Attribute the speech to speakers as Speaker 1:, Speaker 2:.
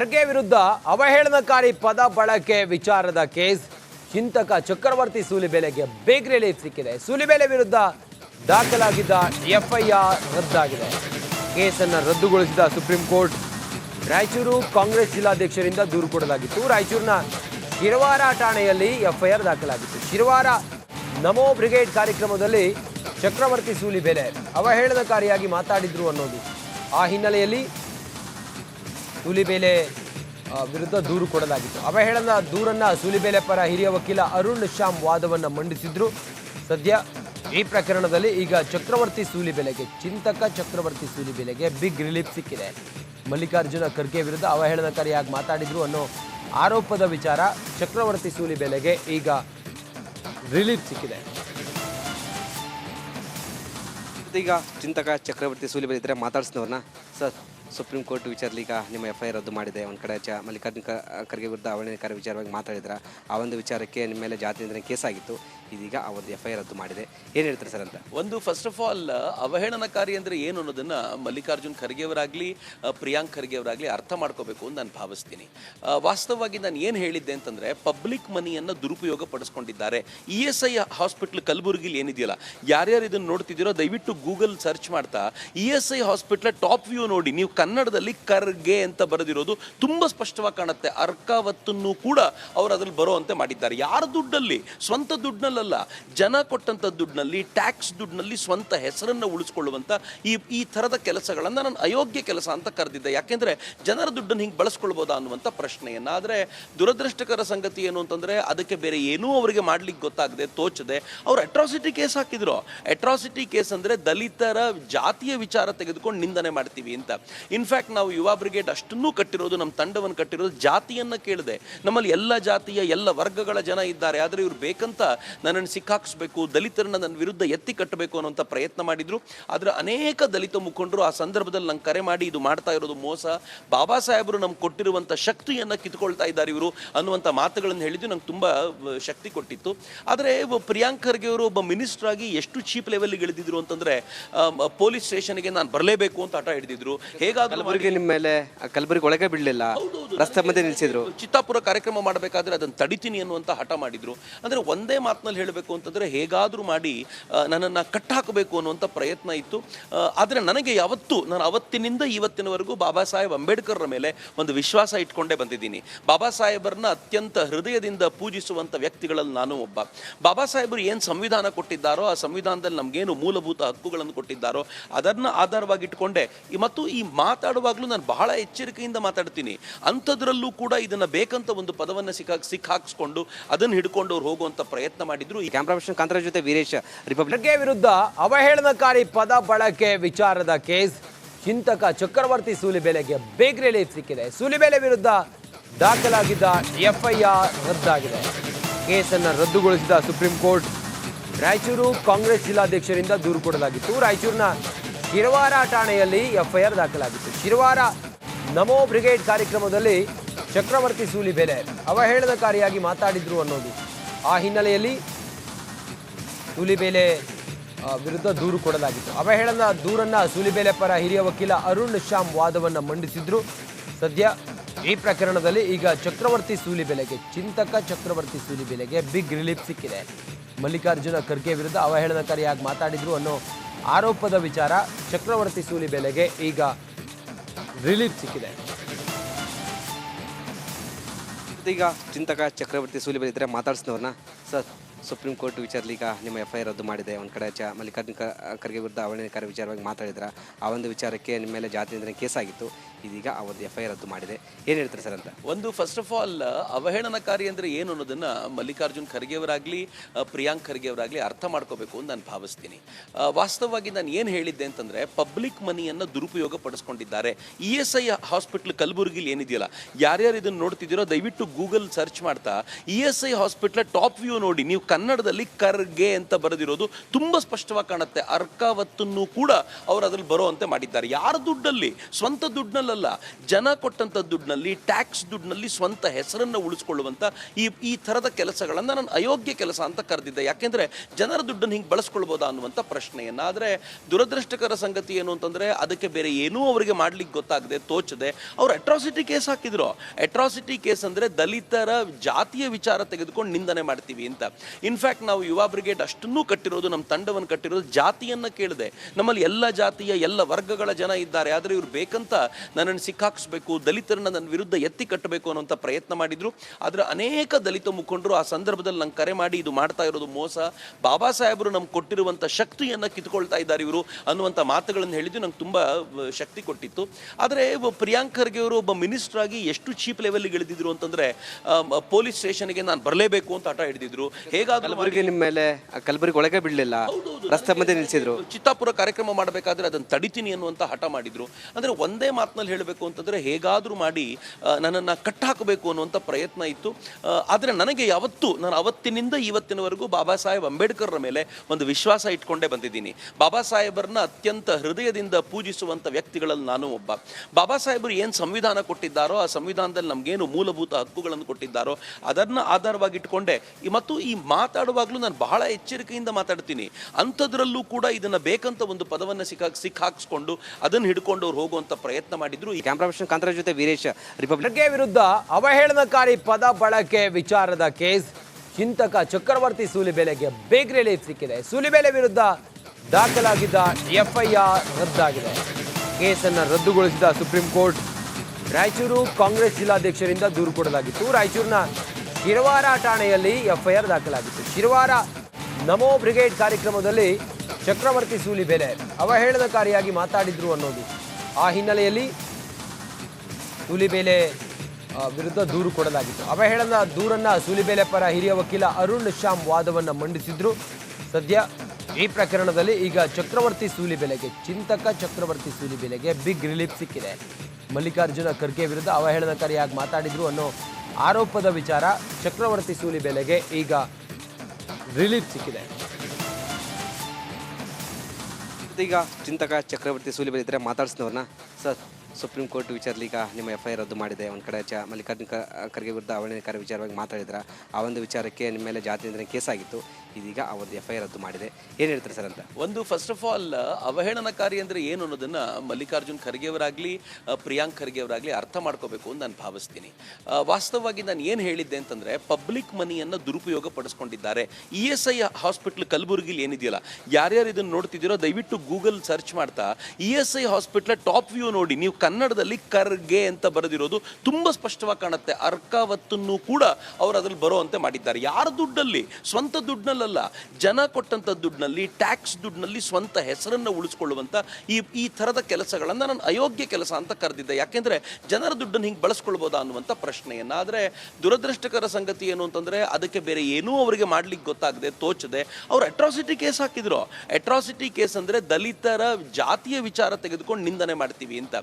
Speaker 1: ಖರ್ಗೆ ವಿರುದ್ಧ ಅವಹೇಳನಕಾರಿ ಪದ ಬಳಕೆ ವಿಚಾರದ ಕೇಸ್. ಚಿಂತಕ ಚಕ್ರವರ್ತಿ ಸೂಲಿಬೆಲೆಗೆ ಬಿಗ್ ರಿಲೀಫ್ ಸಿಕ್ಕಿದೆ. ಸೂಲಿಬೆಲೆ ವಿರುದ್ಧ ದಾಖಲಾಗಿದ್ದ ಎಫ್ಐಆರ್ ರದ್ದಾಗಿದೆ. ಕೇಸನ್ನು ರದ್ದುಗೊಳಿಸಿದ ಸುಪ್ರೀಂ ಕೋರ್ಟ್. ರಾಯಚೂರು ಕಾಂಗ್ರೆಸ್ ಜಿಲ್ಲಾಧ್ಯಕ್ಷರಿಂದ ದೂರು ಕೊಡಲಾಗಿತ್ತು. ರಾಯಚೂರಿನ ಶಿರವಾರ ಠಾಣೆಯಲ್ಲಿ ಎಫ್ಐಆರ್ ದಾಖಲಾಗಿತ್ತು. ಶಿರವಾರ ನಮೋ ಬ್ರಿಗೇಡ್ ಕಾರ್ಯಕ್ರಮದಲ್ಲಿ ಚಕ್ರವರ್ತಿ ಸೂಲಿಬೆಲೆ ಅವಹೇಳನಕಾರಿಯಾಗಿ ಮಾತಾಡಿದ್ರು ಅನ್ನೋದು ಆ ಹಿನ್ನೆಲೆಯಲ್ಲಿ ಸೂಲಿಬೇಲೆ ವಿರುದ್ಧ ದೂರು ಕೊಡಲಾಗಿತ್ತು. ಅವಹೇಳನ ದೂರನ್ನ ಸೂಲಿಬೇಲೆ ಪರ ಹಿರಿಯ ವಕೀಲ ಅರುಣ್ ಶ್ಯಾಮ್ ವಾದವನ್ನು ಮಂಡಿಸಿದ್ರು. ಸದ್ಯ ಈ ಪ್ರಕರಣದಲ್ಲಿ ಈಗ ಚಕ್ರವರ್ತಿ ಸೂಲಿಬೆಲೆಗೆ, ಚಿಂತಕ ಚಕ್ರವರ್ತಿ ಸೂಲಿಬೆಲೆಗೆ ಬಿಗ್ ರಿಲೀಫ್ ಸಿಕ್ಕಿದೆ. ಮಲ್ಲಿಕಾರ್ಜುನ ಖರ್ಗೆ ವಿರುದ್ಧ ಅವಹೇಳನಕಾರಿಯಾಗಿ ಮಾತಾಡಿದ್ರು ಅನ್ನೋ ಆರೋಪದ ವಿಚಾರ ಚಕ್ರವರ್ತಿ ಸೂಲಿಬೆಲೆಗೆ ಈಗ ರಿಲೀಫ್ ಸಿಕ್ಕಿದೆ.
Speaker 2: ಈಗ ಚಿಂತಕ ಚಕ್ರವರ್ತಿ ಸೂಲಿಬೆಲೆ ಇದ್ರೆ ಮಾತಾಡ್ಸಿದವ್ರನ್ನ ಸರ್ ಸುಪ್ರೀಂ ಕೋರ್ಟ್ ವಿಚಾರದಲ್ಲಿ ಈಗ ನಿಮ್ಮ ಎಫ್ ಐ ಆರ್ ರದ್ದು ಮಾಡಿದೆ. ಒಂದು ಕಡೆ ಚ ಮಲ್ಲಿಕಾರ್ಜುನ ಖರ್ಗೆ ವಿರುದ್ಧ ಅವಹೇಳನಕಾರಿ ವಿಚಾರವಾಗಿ ಮಾತಾಡಿದ್ರ, ಆ ಒಂದು ವಿಚಾರಕ್ಕೆ ನಿಮ್ಮ ಮೇಲೆ ಜಾತಿ ಅಂದರೆ ಕೇಸ್ ಆಗಿತ್ತು ಇದೀಗ ಆ ಒಂದು ಎಫ್ ಐ ಆರ್ ರದ್ದು ಮಾಡಿದೆ. ಏನು ಹೇಳ್ತಾರೆ ಸರ್ ಅಂತ?
Speaker 3: ಒಂದು ಫಸ್ಟ್ ಆಫ್ ಆಲ್ ಅವಹೇಳನಕಾರಿ ಅಂದ್ರೆ ಏನು ಅನ್ನೋದನ್ನ ಮಲ್ಲಿಕಾರ್ಜುನ್ ಖರ್ಗೆ ಅವರಾಗಲಿ ಪ್ರಿಯಾಂಕ್ ಖರ್ಗೆ ಅವರಾಗ್ಲಿ ಅರ್ಥ ಮಾಡ್ಕೋಬೇಕು ಅಂತ ನಾನು ಭಾವಿಸ್ತೀನಿ. ವಾಸ್ತವವಾಗಿ ನಾನು ಏನು ಹೇಳಿದ್ದೆ ಅಂತಂದ್ರೆ, ಪಬ್ಲಿಕ್ ಮನಿಯನ್ನು ದುರುಪಯೋಗ ಪಡಿಸ್ಕೊಂಡಿದ್ದಾರೆ. ಇ ಎಸ್ ಐ ಹಾಸ್ಪಿಟ್ಲ್ ಕಲಬುರಗಿಲಿ ಏನಿದೆಯಲ್ಲ, ಯಾರ್ಯಾರು ಇದನ್ನು ನೋಡ್ತಿದ್ದೀರೋ ದಯವಿಟ್ಟು ಗೂಗಲ್ ಸರ್ಚ್ ಮಾಡ್ತಾ, E S I hospital top view ನೋಡಿ, ನೀವು ಕನ್ನಡದಲ್ಲಿ ಕರ್ಗೆ ಅಂತ ಬರೆದಿರೋದು ತುಂಬ ಸ್ಪಷ್ಟವಾಗಿ ಕಾಣುತ್ತೆ. ಅರ್ಕಾವತ್ತನ್ನು ಕೂಡ ಅವರು ಅದ್ರಲ್ಲಿ ಬರೋವಂತೆ ಮಾಡಿದ್ದಾರೆ. ಯಾರ ದುಡ್ಡಲ್ಲಿ? ಸ್ವಂತ ದುಡ್ಡಿನಲ್ಲ ಜನ ಕೊಟ್ಟಂತ ದುಡ್ಡಿನಲ್ಲಿ ಟ್ಯಾಕ್ಸ್ ದುಡ್ಡಿನಲ್ಲಿ ಸ್ವಂತ ಹೆಸರನ್ನು ಉಳಿಸ್ಕೊಳ್ಳುವಂತ ಈ ಈ ಥರದ ಕೆಲಸಗಳನ್ನು ನಾನು ಅಯೋಗ್ಯ ಕೆಲಸ ಅಂತ ಕರೆದಿದ್ದೆ. ಯಾಕೆಂದ್ರೆ ಜನರ ದುಡ್ಡನ್ನು ಹಿಂಗೆ ಬಳಸ್ಕೊಳ್ಬೋದಾ ಅನ್ನುವಂಥ ಪ್ರಶ್ನೆಯನ್ನು. ಆದರೆ ದುರದೃಷ್ಟಕರ ಸಂಗತಿ ಏನು ಅಂತಂದ್ರೆ ಅದಕ್ಕೆ ಬೇರೆ ಏನೂ ಅವರಿಗೆ ಮಾಡ್ಲಿಕ್ಕೆ ಗೊತ್ತಾಗದೆ, ತೋಚದೆ. ಅವ್ರು ಅಟ್ರಾಸಿಟಿ ಕೇಸ್ ಹಾಕಿದ್ರು. ಅಟ್ರಾಸಿಟಿ ಕೇಸ್ ಅಂದ್ರೆ ದಲಿತರ ಜಾತಿಯ ವಿಚಾರ ತೆಗೆದುಕೊಂಡು ನಿಂದನೆ ಮಾಡ್ತೀವಿ ಅಂತ. ಇನ್ಫ್ಯಾಕ್ಟ್ ನಾವು ಯುವ ಬ್ರಿಗೇಡ್ ಅಷ್ಟನ್ನೂ ಕಟ್ಟಿರೋದು ನಮ್ಮ ತಂಡವನ್ನು ಕಟ್ಟಿರೋದು ಜಾತಿಯನ್ನು ಕೇಳಿದೆ. ನಮ್ಮಲ್ಲಿ ಎಲ್ಲ ಜಾತಿಯ, ಎಲ್ಲ ವರ್ಗಗಳ ಜನ ಇದ್ದಾರೆ. ಆದರೆ ಇವ್ರು ಬೇಕಂತ ನನ್ನನ್ನು ಸಿಕ್ಕಾಕ್ಸ್ಬೇಕು, ದಲಿತರನ್ನ ನನ್ನ ವಿರುದ್ಧ ಎತ್ತಿ ಕಟ್ಟಬೇಕು ಅನ್ನೋಂಥ ಪ್ರಯತ್ನ ಮಾಡಿದರು. ಆದರೆ ಅನೇಕ ದಲಿತ ಮುಖಂಡರು ಆ ಸಂದರ್ಭದಲ್ಲಿ ನಂಗೆ ಕರೆ ಮಾಡಿ ಇದು ಮಾಡ್ತಾ ಇರೋದು ಮೋಸ. ಬಾಬಾ ಸಾಹೇಬರು ನಮ್ಗೆ ಕೊಟ್ಟಿರುವಂಥ ಶಕ್ತಿಯನ್ನು ಕಿತ್ಕೊಳ್ತಾ ಇದ್ದಾರೆ ಇವರು ಅನ್ನುವಂಥ ಮಾತುಗಳನ್ನು ಹೇಳಿದ್ದು ನಂಗೆ ತುಂಬ ಶಕ್ತಿ ಕೊಟ್ಟಿತ್ತು. ಆದರೆ ಪ್ರಿಯಾಂಕ್ ಖರ್ಗೆ ಅವರು ಒಬ್ಬ ಮಿನಿಸ್ಟರ್ ಆಗಿ ಎಷ್ಟು ಚೀಪ್ ಲೆವೆಲ್ಗೆ ಇಳಿದಿದ್ರು ಅಂತಂದರೆ ಪೊಲೀಸ್ ಸ್ಟೇಷನ್ಗೆ ನಾನು ಬರಲೇಬೇಕು ಅಂತ ಹಠ ಹಿಡಿದಿದ್ರು. ಹೇಗಾದ್ರೂ
Speaker 2: ಕಲಬುರಗಿ ನಿಮ್ಮ ಮೇಲೆ ಕಲಬುರಗಿ ಒಳಗೆ ಬಿಡಲಿಲ್ಲ. ರಸ್ತೆ ಮಧ್ಯೆ ನಿಲ್ಲಿಸಿದ್ರು
Speaker 3: ಚಿತ್ತಾಪುರ ಕಾರ್ಯಕ್ರಮ ಮಾಡಬೇಕಾದ್ರೆ ಅದನ್ನು ತಡಿತೀನಿ ಅನ್ನುವಂಥ ಹಠ ಮಾಡಿದ್ರು. ಅಂದ್ರೆ ಒಂದೇ ಮಾತಿನಲ್ಲಿ ಹೇಳಬೇಕು ಅಂತಂದ್ರೆ ಹೇಗಾದರೂ ಮಾಡಿ ನನ್ನನ್ನು ಕಟ್ಟಾಕಬೇಕು ಅನ್ನುವಂಥ ಪ್ರಯತ್ನ ಇತ್ತು. ಆದರೆ ನನಗೆ ಯಾವತ್ತೂ ನಾನು ಅವತ್ತಿನಿಂದ ಇವತ್ತಿನವರೆಗೂ ಬಾಬಾ ಸಾಹೇಬ್ ಅಂಬೇಡ್ಕರ್ರ ಮೇಲೆ ಒಂದು ವಿಶ್ವಾಸ ಇಟ್ಕೊಂಡೇ ಬಂದಿದ್ದೀನಿ. ಬಾಬಾ ಸಾಹೇಬರನ್ನ ಅತ್ಯಂತ ಹೃದಯದಿಂದ ಪೂಜಿಸುವಂಥ ವ್ಯಕ್ತಿಗಳಲ್ಲಿ ನಾನು ಒಬ್ಬ. ಬಾಬಾ ಸಾಹೇಬರು ಏನು ಸಂವಿಧಾನ ಕೊಟ್ಟಿದ್ದಾರೋ ಆ ಸಂವಿಧಾನದಲ್ಲಿ ನಮಗೇನು ಮೂಲಭೂತ ಹಕ್ಕುಗಳನ್ನು ಕೊಟ್ಟಿದ್ದಾರೋ ಅದನ್ನ ಆಧಾರವಾಗಿ ಮತ್ತು ಈ- ಮಾ ಈ ಮಾತಾಡುವಾಗಲೂ ನಾನು ಬಹಳ ಎಚ್ಚರಿಕೆಯಿಂದ ಮಾತಾಡ್ತೀನಿ. ಅಂಥದ್ರಲ್ಲೂ ಕೂಡ ಇದನ್ನು ಬೇಕಂತ ಒಂದು ಪದವನ್ನು ಸಿಕ್ಕಾಕ್ ಸಿಕ್ಕಾಕ್ಸ್ಕೊಂಡು ಅದನ್ನು ಹಿಡ್ಕೊಂಡು ಅವ್ರು ಹೋಗುವಂಥ ಪ್ರಯತ್ನ ಮಾಡಿದ್ರು. ಈ
Speaker 2: ಕ್ಯಾಮ್ರಾ ಪರ್ಸನ್ ಕಾಂತರ ಜೊತೆ ವೀರೇಶ್ ರಿಪಬ್ಲಿಕ್
Speaker 1: ಖರ್ಗೆ ವಿರುದ್ಧ ಅವಹೇಳನಕಾರಿ ಪದ ಬಳಕೆ ವಿಚಾರದ ಕೇಸ್. ಚಿಂತಕ ಚಕ್ರವರ್ತಿ ಸೂಲಿಬೆಲೆಗೆ ಬೇಗ್ ರಿಲೀಫ್ ಸಿಕ್ಕಿದೆ. ಸೂಲಿಬೆಲೆ ವಿರುದ್ಧ ದಾಖಲಾಗಿದ್ದ ಎಫ್ಐಆರ್ ರದ್ದಾಗಿದೆ. ಕೇಸನ್ನು ರದ್ದುಗೊಳಿಸಿದ ಸುಪ್ರೀಂ ಕೋರ್ಟ್. ರಾಯಚೂರು ಕಾಂಗ್ರೆಸ್ ಜಿಲ್ಲಾಧ್ಯಕ್ಷರಿಂದ ದೂರು ಕೊಡಲಾಗಿತ್ತು. ರಾಯಚೂರಿನ ಶಿರವಾರ ಠಾಣೆಯಲ್ಲಿ ಎಫ್ಐಆರ್ ದಾಖಲಾಗಿತ್ತು. ಶಿರವಾರ ನಮೋ ಬ್ರಿಗೇಡ್ ಕಾರ್ಯಕ್ರಮದಲ್ಲಿ ಚಕ್ರವರ್ತಿ ಸೂಲಿ ಬೆಲೆ. ಅವಹೇಳನಕಾರಿಯಾಗಿ ಮಾತಾಡಿದ್ರು ಅನ್ನೋದು. ಆ ಹಿನ್ನೆಲೆಯಲ್ಲಿ ಸೂಲಿಬೇಲೆ ವಿರುದ್ಧ ದೂರು ಕೊಡಲಾಗಿತ್ತು. ಅವಹೇಳನ, ದೂರನ್ನ ಸೂಲಿಬೇಲೆ ಪರ ಹಿರಿಯ ವಕೀಲ ಅರುಣ್ ಶ್ಯಾಮ್ ವಾದವನ್ನು ಮಂಡಿಸಿದ್ರು. ಸದ್ಯ ಈ ಪ್ರಕರಣದಲ್ಲಿ ಈಗ ಚಕ್ರವರ್ತಿ ಸೂಲಿಬೆಲೆಗೆ ಚಿಂತಕ ಚಕ್ರವರ್ತಿ ಸೂಲಿಬೆಲೆಗೆ ಬಿಗ್ ರಿಲೀಫ್ ಸಿಕ್ಕಿದೆ. ಮಲ್ಲಿಕಾರ್ಜುನ ಖರ್ಗೆ ವಿರುದ್ಧ ಅವಹೇಳನಕಾರಿಯಾಗಿ ಮಾತಾಡಿದ್ರು ಅನ್ನೋ ಆರೋಪದ ವಿಚಾರ ಚಕ್ರವರ್ತಿ ಸೂಲಿ ಬೆಲೆಗೆ ಈಗ ರಿಲೀಫ್ ಸಿಕ್ಕಿದೆ.
Speaker 2: ಈಗ ಚಿಂತಕ ಚಕ್ರವರ್ತಿ ಸೂಲಿಬೆಲೆ ಇದ್ದರೆ ಮಾತಾಡಿಸಿದವ್ರನ್ನ. ಸರ್, ಸುಪ್ರೀಂ ಕೋರ್ಟ್ ವಿಚಾರಲ್ಲಿ ಈಗ ನಿಮ್ಮ ಎಫ್ ಐ ರದ್ದು ಮಾಡಿದೆ. ಒಂದು ಕಡೆ ಚ ಮಲ್ಲಿಕಾರ್ಜುನ ಖರ್ಗೆ ವಿರುದ್ಧ ಅವಹೇಳನಕಾರಿ ವಿಚಾರವಾಗಿ ಮಾತಾಡಿದ್ರ. ಆ ಒಂದು ವಿಚಾರಕ್ಕೆ ನಿಮ್ಮ ಮೇಲೆ ಜಾತಿ ಕೇಸ್ ಆಗಿತ್ತು. ಇದೀಗ ಒಂದು ಎಫ್ ಐ ಆರ್ ರದ್ದು ಮಾಡಿದೆ. ಏನು ಹೇಳ್ತಾರೆ ಸರ್ ಅಂತ?
Speaker 3: ಒಂದು ಫಸ್ಟ್ ಆಫ್ ಆಲ್ ಅವಹೇಳನಕಾರಿ ಅಂದ್ರೆ ಏನು ಅನ್ನೋದನ್ನ ಮಲ್ಲಿಕಾರ್ಜುನ್ ಖರ್ಗೆ ಅವರಾಗ್ಲಿ ಪ್ರಿಯಾಂಕ್ ಖರ್ಗೆ ಅವರಾಗ್ಲಿ ಅರ್ಥ ಮಾಡ್ಕೋಬೇಕು ಅಂತ ನಾನು ಭಾವಿಸ್ತೀನಿ. ವಾಸ್ತವವಾಗಿ ನಾನು ಏನು ಹೇಳಿದ್ದೆ ಅಂತಂದ್ರೆ, ಪಬ್ಲಿಕ್ ಮನಿಯನ್ನು ದುರುಪಯೋಗ ಪಡಿಸ್ಕೊಂಡಿದ್ದಾರೆ. ಇ ಎಸ್ ಐ ಹಾಸ್ಪಿಟ್ಲ್ ಕಲಬುರಗಿಲಿ ಏನಿದೆಯಲ್ಲ, ಯಾರ್ಯಾರು ಇದನ್ನ ನೋಡ್ತಿದ್ದೀರೋ ದಯವಿಟ್ಟು ಗೂಗಲ್ ಸರ್ಚ್ ಮಾಡ್ತಾ, E S I hospital top view ನೋಡಿ, ನೀವು ಕನ್ನಡದಲ್ಲಿ ಖರ್ಗೆ ಅಂತ ಬರೆದಿರೋದು ತುಂಬಾ ಸ್ಪಷ್ಟವಾಗಿ ಕಾಣುತ್ತೆ. ಅರ್ಕಾವತ್ತನ್ನು ಕೂಡ ಅವರು ಅದ್ರಲ್ಲಿ ಬರುವಂತೆ ಮಾಡಿದ್ದಾರೆ. ಯಾರ ದುಡ್ಡಲ್ಲಿ? ಸ್ವಂತ ದುಡ್ಡಿನಲ್ಲ ದುಡ್ಡಿನಲ್ಲ ಜನ ಕೊಟ್ಟಂಥ ದುಡ್ಡಿನಲ್ಲಿ ಟ್ಯಾಕ್ಸ್ ದುಡ್ಡಿನಲ್ಲಿ ಸ್ವಂತ ಹೆಸರನ್ನು ಉಳಿಸ್ಕೊಳ್ಳುವಂಥ ಈ ಈ ಥರದ ಕೆಲಸಗಳನ್ನು ನಾನು ಅಯೋಗ್ಯ ಕೆಲಸ ಅಂತ ಕರೆದಿದ್ದೆ. ಯಾಕೆಂದರೆ ಜನರ ದುಡ್ಡನ್ನು ಹಿಂಗೆ ಬಳಸ್ಕೊಳ್ಬೋದಾ ಅನ್ನುವಂಥ ಪ್ರಶ್ನೆಯನ್ನು. ಆದರೆ ದುರದೃಷ್ಟಕರ ಸಂಗತಿ ಏನು ಅಂತಂದರೆ, ಅದಕ್ಕೆ ಬೇರೆ ಏನೂ ಅವರಿಗೆ ಮಾಡಲಿಕ್ಕೆ ಗೊತ್ತಾಗದೆ ತೋಚದೆ ಅವರು ಅಟ್ರಾಸಿಟಿ ಕೇಸ್ ಹಾಕಿದ್ರು. ಅಟ್ರಾಸಿಟಿ ಕೇಸ್ ಅಂದರೆ ದಲಿತರ ಜಾತಿಯ ವಿಚಾರ ತೆಗೆದುಕೊಂಡು ನಿಂದನೆ ಮಾಡ್ತೀವಿ ಅಂತ. ಇನ್ಫ್ಯಾಕ್ಟ್ ನಾವು ಯುವ ಬ್ರಿಗೇಡ್ ಅಷ್ಟನ್ನೂ ಕಟ್ಟಿರೋದು, ನಮ್ಮ ತಂಡವನ್ನು ಕಟ್ಟಿರೋದು ಜಾತಿಯನ್ನು ಕೇಳಿದೆ. ನಮ್ಮಲ್ಲಿ ಎಲ್ಲ ಜಾತಿಯ, ಎಲ್ಲ ವರ್ಗಗಳ ಜನ ಇದ್ದಾರೆ. ಆದರೆ ಇವ್ರು ಬೇಕಂತ ನನ್ನನ್ನು ಸಿಕ್ಕಾಕಿಸ್ಬೇಕು ದಲಿತರನ್ನ ನನ್ನ ವಿರುದ್ಧ ಎತ್ತಿ ಕಟ್ಟಬೇಕು ಅನ್ನೋಂಥ ಪ್ರಯತ್ನ ಮಾಡಿದ್ರು. ಆದರೆ ಅನೇಕ ದಲಿತ ಮುಖಂಡರು ಆ ಸಂದರ್ಭದಲ್ಲಿ ನಂಗೆ ಕರೆ ಮಾಡಿ ಇದು ಮಾಡ್ತಾ ಇರೋದು ಮೋಸ. ಬಾಬಾ ಸಾಹೇಬರು ನಮ್ಗೆ ಕೊಟ್ಟಿರುವಂಥ ಶಕ್ತಿಯನ್ನು ಕಿತ್ಕೊಳ್ತಾ ಇದ್ದಾರೆ ಇವರು ಅನ್ನುವಂಥ ಮಾತುಗಳನ್ನು ಹೇಳಿದ್ದು ನಂಗೆ ತುಂಬ ಶಕ್ತಿ ಕೊಟ್ಟಿತ್ತು. ಆದರೆ ಪ್ರಿಯಾಂಕ್ ಖರ್ಗೆ ಅವರು ಒಬ್ಬ ಮಿನಿಸ್ಟರ್ ಆಗಿ ಎಷ್ಟು ಚೀಪ್ ಲೆವೆಲ್ಗೆ ಇಳಿದಿದ್ರು ಅಂತಂದ್ರೆ ಪೊಲೀಸ್ ಸ್ಟೇಷನ್ಗೆ ನಾನು ಬರಲೇಬೇಕು ಅಂತ ಹಠ ಹಿಡಿದಿದ್ರು. ಹೇಗಾದ್ರೂ
Speaker 2: ನಿಮ್ಮ ಮೇಲೆ ಕಲಬುರಗಿ ಒಳಗೆ ಬಿಡಲಿಲ್ಲ. ರಸ್ತೆ ಮಧ್ಯೆ ನಿಲ್ಲಿಸಿದ್ರು
Speaker 3: ಚಿತ್ತಾಪುರ ಕಾರ್ಯಕ್ರಮ ಮಾಡಬೇಕಾದ್ರೆ ಅದನ್ನು ತಡಿತೀನಿ ಅನ್ನುವಂಥ ಹಠ ಮಾಡಿದ್ರು. ಅಂದರೆ ಒಂದೇ ಮಾತಿನಲ್ಲಿ ಹೇಳಬೇಕು ಅಂತಂದರೆ ಹೇಗಾದರೂ ಮಾಡಿ ನನ್ನನ್ನು ಕಟ್ಟಾಕಬೇಕು ಅನ್ನುವಂಥ ಪ್ರಯತ್ನ ಇತ್ತು. ಆದರೆ ನನಗೆ ಯಾವತ್ತೂ, ನಾನು ಅವತ್ತಿನಿಂದ ಇವತ್ತಿನವರೆಗೂ ಬಾಬಾ ಸಾಹೇಬ್ ಅಂಬೇಡ್ಕರ್ರ ಮೇಲೆ ಒಂದು ವಿಶ್ವಾಸ ಇಟ್ಕೊಂಡೇ ಬಂದಿದ್ದೀನಿ. ಬಾಬಾ ಸಾಹೇಬರನ್ನ ಅತ್ಯಂತ ಹೃದಯದಿಂದ ಪೂಜಿಸುವಂಥ ವ್ಯಕ್ತಿಗಳಲ್ಲಿ ನಾನು ಒಬ್ಬ. ಬಾಬಾ ಸಾಹೇಬರು ಏನು ಸಂವಿಧಾನ ಕೊಟ್ಟಿದ್ದಾರೋ, ಆ ಸಂವಿಧಾನದಲ್ಲಿ ನಮಗೇನು ಮೂಲಭೂತ ಹಕ್ಕುಗಳನ್ನು ಕೊಟ್ಟಿದ್ದಾರೋ, ಅದನ್ನು ಆಧಾರವಾಗಿ ಇಟ್ಕೊಂಡೆ. ಮತ್ತು ಈ ಮಾತಾಡುವಾಗಲೂ ನಾನು ಬಹಳ ಎಚ್ಚರಿಕೆಯಿಂದ ಮಾತಾಡ್ತೀನಿ. ಅಂಥದ್ರಲ್ಲೂ ಕೂಡ ಇದನ್ನು ಬೇಕಂತ ಒಂದು ಪದವನ್ನು ಸಿಕ್ಕ ಸಿಕ್ಕಾಕ್ಸ್ಕೊಂಡು ಅದನ್ನು ಹಿಡ್ಕೊಂಡು ಅವ್ರು ಹೋಗುವಂಥ ಪ್ರಯತ್ನ ಮಾಡಿದ್ರು. ಈ
Speaker 2: ಕ್ಯಾಮ್ರಾ ಪರ್ಸನ್ ಕಾಂತರಾಜ್ ಜೊತೆ ವೀರೇಶ್ ರಿಪಬ್ಲಿಕ್
Speaker 1: ವಿರುದ್ಧ ಅವಹೇಳನಕಾರಿ ಪದ ಬಳಕೆ ವಿಚಾರದ ಕೇಸ್. ಚಿಂತಕ ಚಕ್ರವರ್ತಿ ಸೂಲಿಬೆಲೆಗೆ ಬೇಗ್ ರಿಲೀಫ್ ಸಿಕ್ಕಿದೆ. ಸೂಲಿಬೆಲೆ ವಿರುದ್ಧ ದಾಖಲಾಗಿದ್ದ ಎಫ್ಐಆರ್ ರದ್ದಾಗಿದೆ. ಕೇಸನ್ನು ರದ್ದುಗೊಳಿಸಿದ ಸುಪ್ರೀಂ ಕೋರ್ಟ್. ರಾಯಚೂರು ಕಾಂಗ್ರೆಸ್ ಜಿಲ್ಲಾಧ್ಯಕ್ಷರಿಂದ ದೂರು ಕೊಡಲಾಗಿತ್ತು. ರಾಯಚೂರಿನ ಶಿರವಾರ ಠಾಣೆಯಲ್ಲಿ ಎಫ್ಐಆರ್ ದಾಖಲಾಗಿತ್ತು. ಶಿರವಾರ ನಮೋ ಬ್ರಿಗೇಡ್ ಕಾರ್ಯಕ್ರಮದಲ್ಲಿ ಚಕ್ರವರ್ತಿ ಸೂಲಿಬೆಲೆ ಅವಹೇಳನಕಾರಿಯಾಗಿ ಮಾತಾಡಿದ್ರು ಅನ್ನೋದು. ಆ ಹಿನ್ನೆಲೆಯಲ್ಲಿ ಸೂಲಿಬೇಲೆ ವಿರುದ್ಧ ದೂರು ಕೊಡಲಾಗಿತ್ತು. ಅವಹೇಳನ ದೂರನ್ನು ಸೂಲಿಬೇಲೆ ಪರ ಹಿರಿಯ ವಕೀಲ ಅರುಣ್ ಶ್ಯಾಮ್ ವಾದವನ್ನು ಮಂಡಿಸಿದ್ರು. ಸದ್ಯ ಈ ಪ್ರಕರಣದಲ್ಲಿ ಈಗ ಚಕ್ರವರ್ತಿ ಸೂಲಿಬೆಲೆಗೆ, ಚಿಂತಕ ಚಕ್ರವರ್ತಿ ಸೂಲಿಬೆಲೆಗೆ ಬಿಗ್ ರಿಲೀಫ್ ಸಿಕ್ಕಿದೆ. ಮಲ್ಲಿಕಾರ್ಜುನ ಖರ್ಗೆ ವಿರುದ್ಧ ಅವಹೇಳನಕಾರಿಯಾಗಿ ಮಾತಾಡಿದ್ರು ಅನ್ನೋ ಆರೋಪದ ವಿಚಾರ ಚಕ್ರವರ್ತಿ ಸೂಲಿಬೆಲೆಗೆ ಈಗ ರಿಲೀಫ್ ಸಿಕ್ಕಿದೆ.
Speaker 2: ಈಗ ಚಿಂತಕ ಚಕ್ರವರ್ತಿ ಸೂಲಿಬೆಲೆ ಇದ್ರೆ ಮಾತಾಡ್ಸಿದವ್ರನ್ನ ಸರ್ ಸುಪ್ರೀಂ ಕೋರ್ಟ್ ವಿಚಾರದಲ್ಲಿ ಈಗ ನಿಮ್ಮ ಎಫ್ ಐ ಆರ್ ರದ್ದು ಮಾಡಿದೆ. ಒಂದು ಕಡೆ ಚ ಮಲ್ಲಿಕಾರ್ಜುನ ಖರ್ಗೆ ವಿರುದ್ಧ ಅವಹೇಳನಕಾರಿ ವಿಚಾರವಾಗಿ ಮಾತಾಡಿದ್ರ. ಆ ಒಂದು ವಿಚಾರಕ್ಕೆ ನಿಮ್ಮ ಮೇಲೆ ಜಾತಿ ನಿಂದನೆ ಕೇಸ್ ಆಗಿತ್ತು. ಇದೀಗ ಆ ಒಂದು ಎಫ್ ಐ ರದ್ದು ಮಾಡಿದೆ. ಏನು ಹೇಳ್ತಾರೆ ಸರ್ ಅಂತ?
Speaker 3: ಒಂದು ಫಸ್ಟ್ ಆಫ್ ಆಲ್ ಅವಹೇಳನಕಾರಿ ಅಂದರೆ ಏನು ಅನ್ನೋದನ್ನು ಮಲ್ಲಿಕಾರ್ಜುನ್ ಖರ್ಗೆ ಅವರಾಗಲಿ ಪ್ರಿಯಾಂಕ್ ಖರ್ಗೆ ಅರ್ಥ ಮಾಡ್ಕೋಬೇಕು ಅಂತ ನಾನು ಭಾವಿಸ್ತೀನಿ. ವಾಸ್ತವವಾಗಿ ನಾನು ಏನು ಹೇಳಿದ್ದೆ ಅಂತಂದರೆ, ಪಬ್ಲಿಕ್ ಮನಿಯನ್ನು ದುರುಪಯೋಗ ಪಡಿಸ್ಕೊಂಡಿದ್ದಾರೆ. ಇ ಎಸ್ ಐ ಹಾಸ್ಪಿಟ್ಲ್ ಕಲಬುರಗಿಲಿ ಏನಿದೆಯಲ್ಲ, ಯಾರ್ಯಾರು ಇದನ್ನು ನೋಡ್ತಿದ್ದೀರೋ ದಯವಿಟ್ಟು ಗೂಗಲ್ ಸರ್ಚ್ ಮಾಡ್ತಾ, E S I hospital top view ನೋಡಿ, ನೀವು ಕನ್ನಡದಲ್ಲಿ ಕರ್ಗೆ ಅಂತ ಬರೆದಿರೋದು ತುಂಬ ಸ್ಪಷ್ಟವಾಗಿ ಕಾಣುತ್ತೆ. ಅರ್ಕಾವತ್ತನ್ನು ಕೂಡ ಅವರು ಅದ್ರಲ್ಲಿ ಬರುವಂತೆ ಮಾಡಿದ್ದಾರೆ. ಯಾರ ದುಡ್ಡಲ್ಲಿ? ಸ್ವಂತ ದುಡ್ಡಿನಲ್ಲ ಜನ ಕೊಟ್ಟಂಥ ದುಡ್ಡಿನಲ್ಲಿ ಟ್ಯಾಕ್ಸ್ ದುಡ್ಡಿನಲ್ಲಿ ಸ್ವಂತ ಹೆಸರನ್ನು ಉಳಿಸ್ಕೊಳ್ಳುವಂಥ ಈ ಈ ಥರದ ಕೆಲಸಗಳನ್ನು ನಾನು ಅಯೋಗ್ಯ ಕೆಲಸ ಅಂತ ಕರೆದಿದ್ದೆ. ಯಾಕೆಂದರೆ ಜನರ ದುಡ್ಡನ್ನು ಹಿಂಗೆ ಬಳಸ್ಕೊಳ್ಬೋದಾ ಅನ್ನುವಂಥ ಪ್ರಶ್ನೆಯನ್ನ. ಆದರೆ ದುರದೃಷ್ಟಕರ ಸಂಗತಿ ಏನು ಅಂತಂದರೆ ಅದಕ್ಕೆ ಬೇರೆ ಏನೂ ಅವರಿಗೆ ಮಾಡಲಿಕ್ಕೆ ಗೊತ್ತಾಗದೆ, ತೋಚದೆ ಅವರು ಅಟ್ರಾಸಿಟಿ ಕೇಸ್ ಹಾಕಿದ್ರು. ಅಟ್ರಾಸಿಟಿ ಕೇಸ್ ಅಂದರೆ ದಲಿತರ ಜಾತಿಯ ವಿಚಾರ ತೆಗೆದುಕೊಂಡು ನಿಂದನೆ ಮಾಡ್ತೀವಿ ಅಂತ.